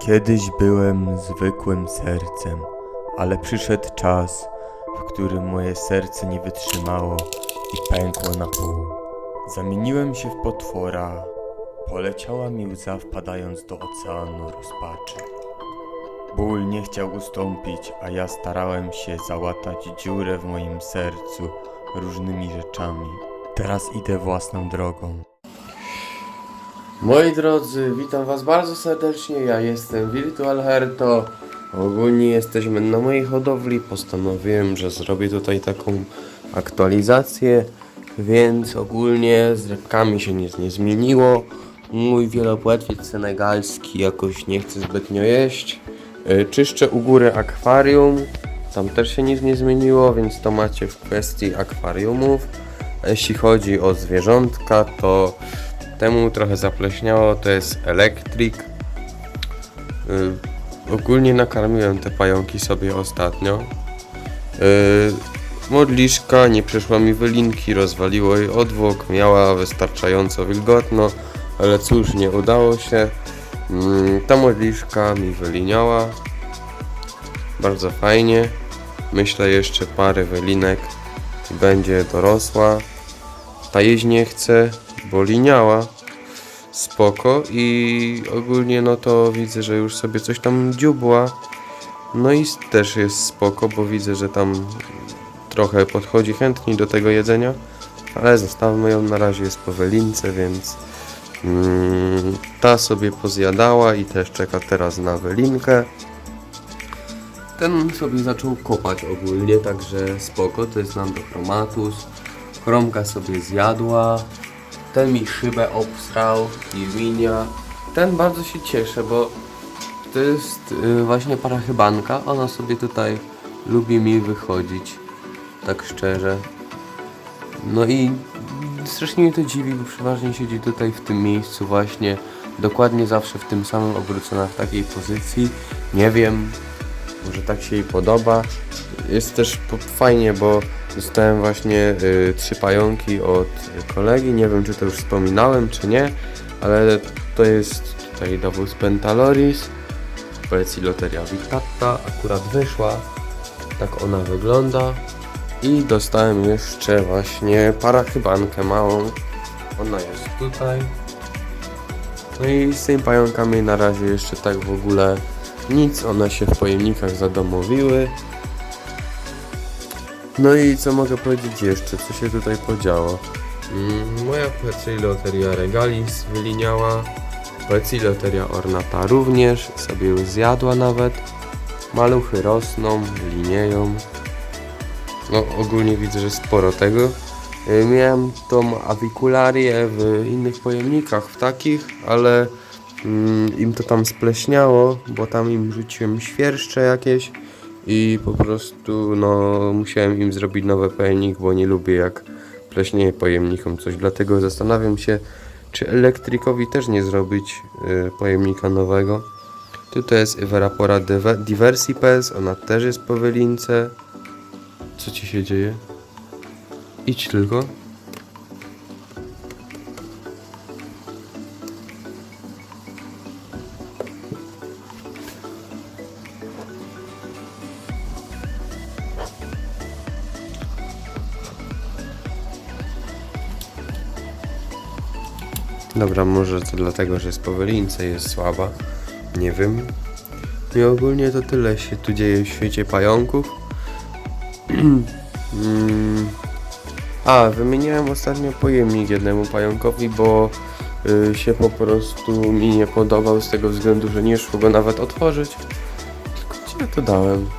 Kiedyś byłem zwykłym sercem, ale przyszedł czas, w którym moje serce nie wytrzymało i pękło na pół. Zamieniłem się w potwora. Poleciała mi łza wpadając do oceanu rozpaczy. Ból nie chciał ustąpić, a ja starałem się załatać dziurę w moim sercu różnymi rzeczami. Teraz idę własną drogą. Moi drodzy, witam was bardzo serdecznie, ja jestem Virtual Herto. Ogólnie jesteśmy na mojej hodowli, postanowiłem, że zrobię tutaj taką aktualizację, więc ogólnie z rybkami się nic nie zmieniło. Mój wielopłetwiec senegalski jakoś nie chce zbytnio jeść. Y, Czyszczę u góry akwarium, tam też się nic nie zmieniło, więc to macie w kwestii akwariumów. A Jeśli chodzi o zwierzątka, to temu trochę zapleśniało, to jest elektrik. Y, ogólnie nakarmiłem te pająki sobie ostatnio. Y, modliszka, nie przeszła mi wylinki, rozwaliło jej odwłok, miała wystarczająco wilgotno, ale cóż, nie udało się. Mm, ta modliszka mi wyliniała. Bardzo fajnie. Myślę jeszcze parę wylinek będzie dorosła. Ta jeść nie chce, bo liniała. Spoko i ogólnie no to widzę, że już sobie coś tam dziubła. No i też jest spoko, bo widzę, że tam trochę podchodzi chętniej do tego jedzenia. Ale zostawmy ją, na razie jest po welince, więc mm, ta sobie pozjadała i też czeka teraz na welinkę. Ten sobie zaczął kopać ogólnie, także spoko, to jest Nandochromatus. Chromka sobie zjadła, ten mi szybę obsrał, Irminia. Ten bardzo się cieszę, bo to jest y, właśnie parachybanka. Ona sobie tutaj lubi mi wychodzić, tak szczerze. No i strasznie mnie to dziwi, bo przeważnie siedzi tutaj w tym miejscu właśnie, dokładnie zawsze w tym samym obrócona w takiej pozycji. Nie wiem, może tak się jej podoba. Jest też fajnie, bo dostałem właśnie y, trzy pająki od kolegi. Nie wiem, czy to już wspominałem, czy nie, ale to jest tutaj Davus Pentaloris, Poeciloteria vittata. Akurat wyszła, tak ona wygląda. I dostałem jeszcze właśnie parachybankę małą. Ona jest tutaj. No i z tymi pająkami na razie jeszcze tak w ogóle nic. One się w pojemnikach zadomowiły. No i co mogę powiedzieć jeszcze? Co się tutaj podziało? Mm, moja Poeciloteria regalis wyliniała. Poeciloteria ornata również. Sobie już zjadła nawet. Maluchy rosną, linieją. No ogólnie widzę, że sporo tego. Y, Miałem tą awikularię w innych pojemnikach, w takich, ale mm, im to tam spleśniało, bo tam im rzuciłem świerszcze jakieś i po prostu no musiałem im zrobić nowy pojemnik, bo nie lubię jak pleśnieje pojemnikom coś, dlatego zastanawiam się, czy elektrykowi też nie zrobić y, pojemnika nowego. Tutaj jest Everapora Diver- Diversipes, ona też jest po wylince. Co ci się dzieje? Idź tylko. Dobra, może to dlatego, że jest po wylince jest słaba. Nie wiem. I ogólnie to tyle się tu dzieje w świecie pająków. Mm. A, wymieniałem ostatnio pojemnik jednemu pająkowi, bo y, się po prostu mi nie podobał z tego względu, że nie szło go nawet otworzyć. Tylko gdzie to dałem?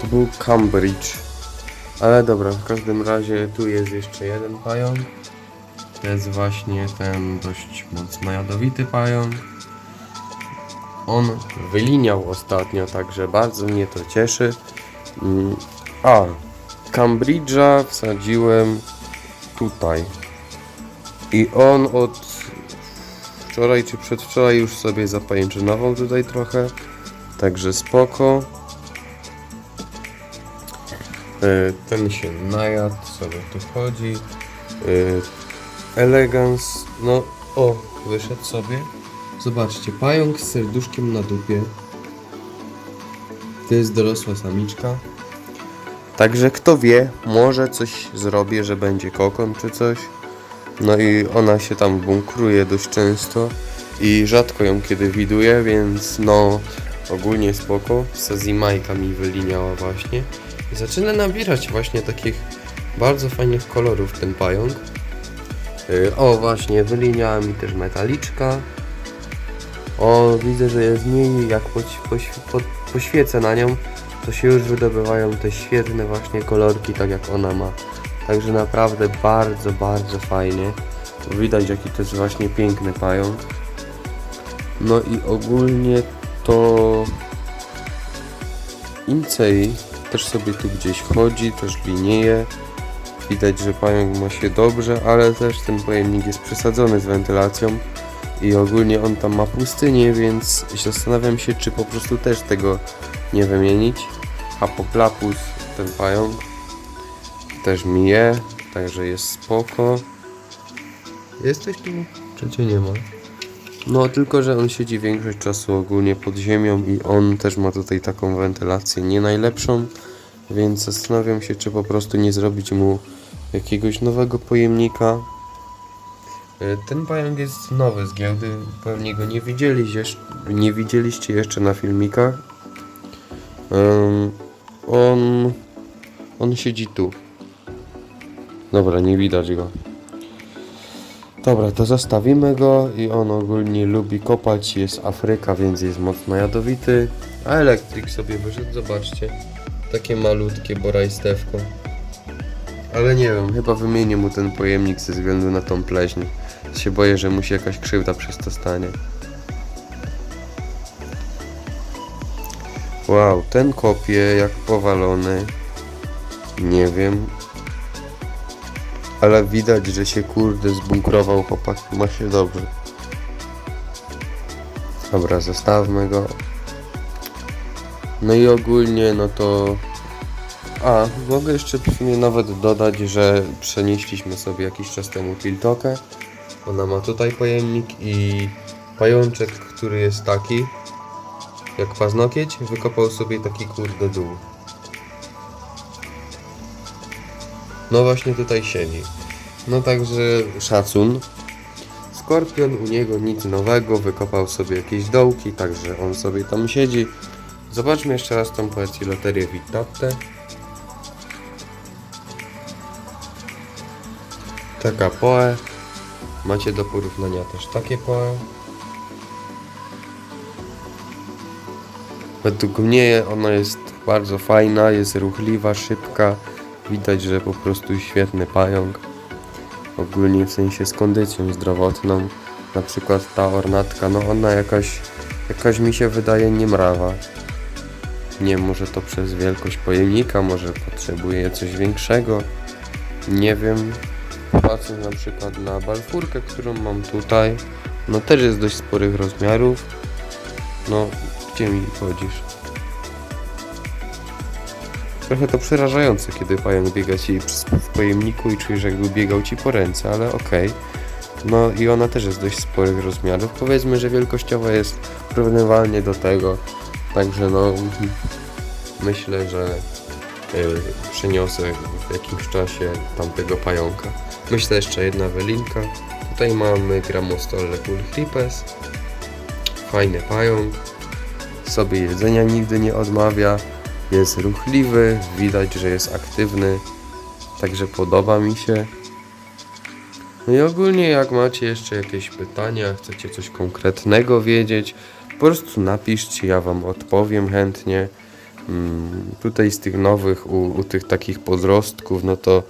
To był Cambridge. Ale dobra, w każdym razie tu jest jeszcze jeden pająk. To jest właśnie ten dość mocno jadowity pająk. On wyliniał ostatnio, także bardzo mnie to cieszy. Mm, A, Cambridge'a wsadziłem tutaj. I on od wczoraj czy przedwczoraj już sobie zapajęczynował tutaj trochę. Także spoko. E, Ten się najadł, sobie tu chodzi. E, Elegance, no O, wyszedł sobie. Zobaczcie, pająk z serduszkiem na dupie. To jest dorosła samiczka. Także kto wie, może coś zrobię, że będzie kokon czy coś. No i ona się tam bunkruje dość często i rzadko ją kiedy widuję, więc no ogólnie spoko. Sazimajka mi wyliniała właśnie. I zaczyna nabierać właśnie takich bardzo fajnych kolorów ten pająk. Yy, O właśnie, wyliniała mi też metaliczka. O, widzę, że jest mniej, jak poś, poś, po, poświecę na nią, to się już wydobywają te świetne właśnie kolorki, tak jak ona ma. Także naprawdę bardzo, bardzo fajnie. Widać jaki to jest właśnie piękny pająk. No i ogólnie to Incei też sobie tu gdzieś chodzi, też linieje. Widać, że pająk ma się dobrze, ale też ten pojemnik jest przesadzony z wentylacją i ogólnie on tam ma pustynię, więc zastanawiam się, czy po prostu też tego nie wymienić. Apoplapus, ten pająk, też mi je, także jest spoko. Jesteś tu? Czy cię nie ma? No, tylko że on siedzi większość czasu ogólnie pod ziemią i on też ma tutaj taką wentylację nie najlepszą, więc zastanawiam się, czy po prostu nie zrobić mu jakiegoś nowego pojemnika. E, Ten pająk jest nowy z giełdy, pewnie go nie widzieliście, nie widzieliście jeszcze na filmikach. Em, on, on siedzi tu. Dobra, nie widać go. Dobra, to zostawimy go i on ogólnie lubi kopać, jest Afryka, więc jest mocno jadowity. A elektryk sobie wyszedł, zobaczcie. Takie malutkie borajstewko. Ale nie wiem, chyba wymienię mu ten pojemnik ze względu na tą pleśń. Się boję, że mu się jakaś krzywda przez to stanie. Wow, ten kopie jak powalony. Nie wiem. Ale widać, że się kurde zbunkrował chłopak, ma się dobrze. Dobra, zostawmy go. No i ogólnie, no to... A, mogę jeszcze w sumie nawet dodać, że przenieśliśmy sobie jakiś czas temu tiltokę. Ona ma tutaj pojemnik i pajączek, który jest taki, jak paznokieć, wykopał sobie taki kurde dół. No właśnie tutaj siedzi. No także szacun. Skorpion u niego nic nowego, wykopał sobie jakieś dołki, także on sobie tam siedzi. Zobaczmy jeszcze raz tą poeciloterię Vittatte. Taka poe. Macie do porównania też takie poe. Według mnie ona jest bardzo fajna, jest ruchliwa, szybka. Widać, że po prostu świetny pająk. Ogólnie w sensie z kondycją zdrowotną. Na przykład ta ornatka, no ona jakaś, jakaś mi się wydaje niemrawa. Nie, może to przez wielkość pojemnika, może potrzebuje coś większego. Nie wiem. Patrzę na przykład na balfurkę, którą mam tutaj. No też jest dość sporych rozmiarów. No, gdzie mi chodzisz? Trochę to przerażające, kiedy pająk biega ci w pojemniku i czujesz jakby biegał ci po ręce, ale okej. No i ona też jest dość sporych rozmiarów. Powiedzmy, że wielkościowo jest porównywalnie do tego. Także no myślę, że y, przyniosę w jakimś czasie tamtego pająka. Myślę jeszcze jedna welinka. Tutaj mamy Gramostolle Pulchripes. Fajny pająk. Sobie jedzenia nigdy nie odmawia. Jest ruchliwy, widać, że jest aktywny. Także podoba mi się. No i ogólnie jak macie jeszcze jakieś pytania, chcecie coś konkretnego wiedzieć, po prostu napiszcie, ja wam odpowiem chętnie. Mm, tutaj z tych nowych, u, u tych takich podrostków, no to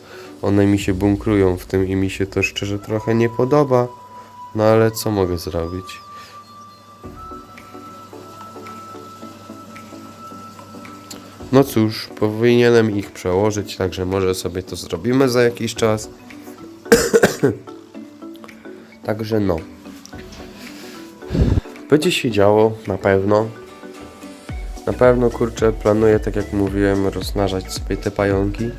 one mi się bunkrują w tym i mi się to szczerze trochę nie podoba. No ale co mogę zrobić? No cóż, powinienem ich przełożyć, także może sobie to zrobimy za jakiś czas. także no. Będzie się działo, na pewno. Na pewno, kurczę, planuję, tak jak mówiłem, rozmnażać sobie te pająki.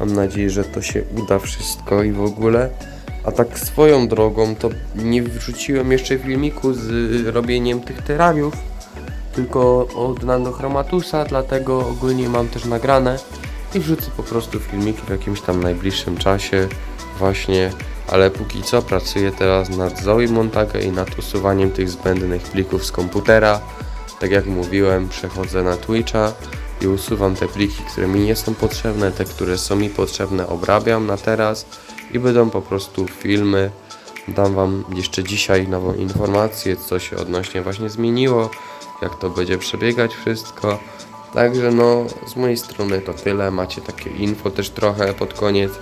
Mam nadzieję, że to się uda wszystko i w ogóle. A tak swoją drogą, to nie wrzuciłem jeszcze filmiku z robieniem tych terariów, tylko od Nanochromatusa, dlatego ogólnie mam też nagrane i wrzucę po prostu filmiki w jakimś tam najbliższym czasie właśnie, ale póki co pracuję teraz nad Zoe i nad usuwaniem tych zbędnych plików z komputera. Tak jak mówiłem, przechodzę na Twitcha i usuwam te pliki, które mi nie są potrzebne, te, które są mi potrzebne obrabiam na teraz i będą po prostu filmy. Dam Wam jeszcze dzisiaj nową informację, co się odnośnie właśnie zmieniło, jak to będzie przebiegać wszystko. Także no, z mojej strony to tyle, macie takie info też trochę pod koniec.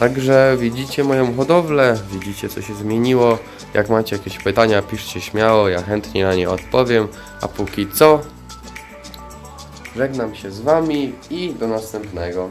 Także widzicie moją hodowlę, widzicie co się zmieniło. Jak macie jakieś pytania, piszcie śmiało, ja chętnie na nie odpowiem. A póki co, żegnam się z Wami i do następnego.